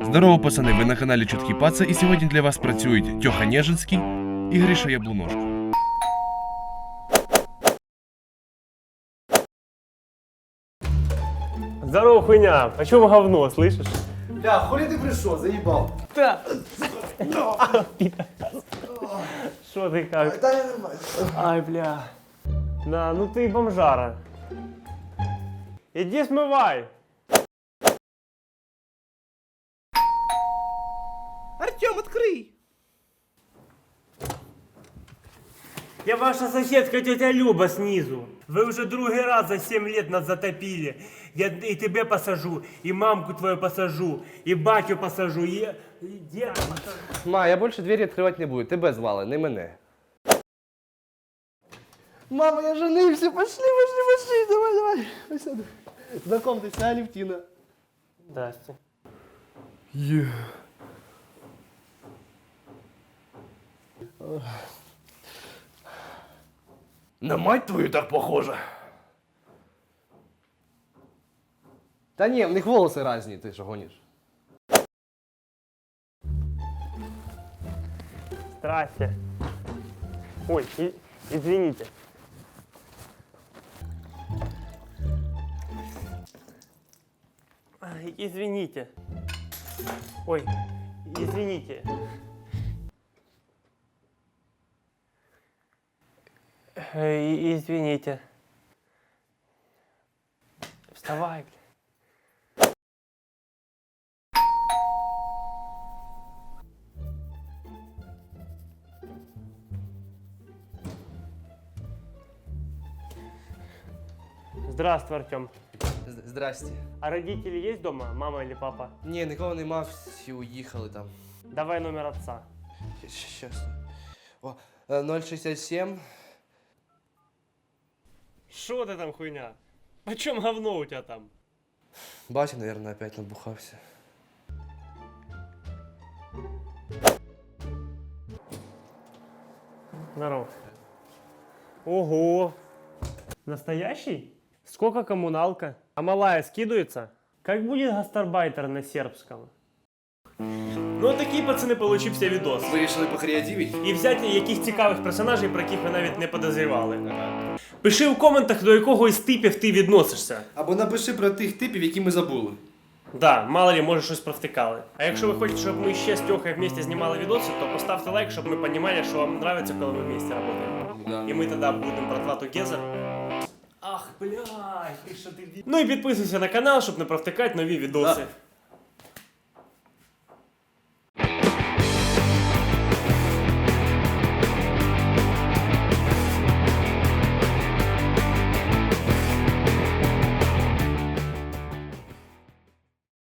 Здорово, пацани, ви на каналі Чуткі Паца, і сьогодні для вас працюють Тьоха Нежинський і Гриша Яблуношко. Здорово, хуйня. Почему говно, слышишь? Бля, хули ты пришел, заебал. Да. Что ты как? Да я нормально. Ай, бля. На, ну ты бомжара. Иди смывай. Артем, открой! Я ваша соседка тетя Люба снизу. Вы уже другий раз за 7 лет нас затопили. Я и тебе посажу, и мамку твою посажу, и батю посажу, и, и деда посажу. Ма, я більше двері відкривати не буду. Тебе звали, не мене. Мама, я женился, пошли, пошли, пошли, давай, давай. Ось сюди. Знакомтесь, Алевтина. Здрасте. На мать твою так похоже. Та ні, в них волоси різні, ти що гониш. Здрасте. Ой, и- извините. Ай, Извините. Ой, извините. и- Извините. Вставай, бля. Здравствуй, Артем. Здрасте. А родители есть дома, мама или папа? Ні, нікого нема, всі уїхали там. Давай номер отца. Щас. О, е, 067. что ты там, хуйня? Почем говно у тебя там? Батя, наверное, опять набухався. Здорово. Ого. Настоящий? Сколько коммуналка? А малая скидывается? Как будет гастарбайтер на сербском? Ну, такий, пацани, получився відос. Вирішили покреативити? І взяти яких цікавих персонажей, про яких ви навіть не подозрівали. Пиши у коментах, до якого із типів ти відносишся. Або напиши про тих типів, які ми забули. Да, мало ли, може щось провтикали. А якщо ви хочете, щоб ми ще з Тьохою вместе знімали відоси, то поставте лайк, щоб ми розуміли, що вам подобається, коли ми вместе працюємо. Да. І ми тоді будемо братва Together. Ах, блядь, ти що ти Ну і підписуйся на канал, щоб не провтикати нові відоси.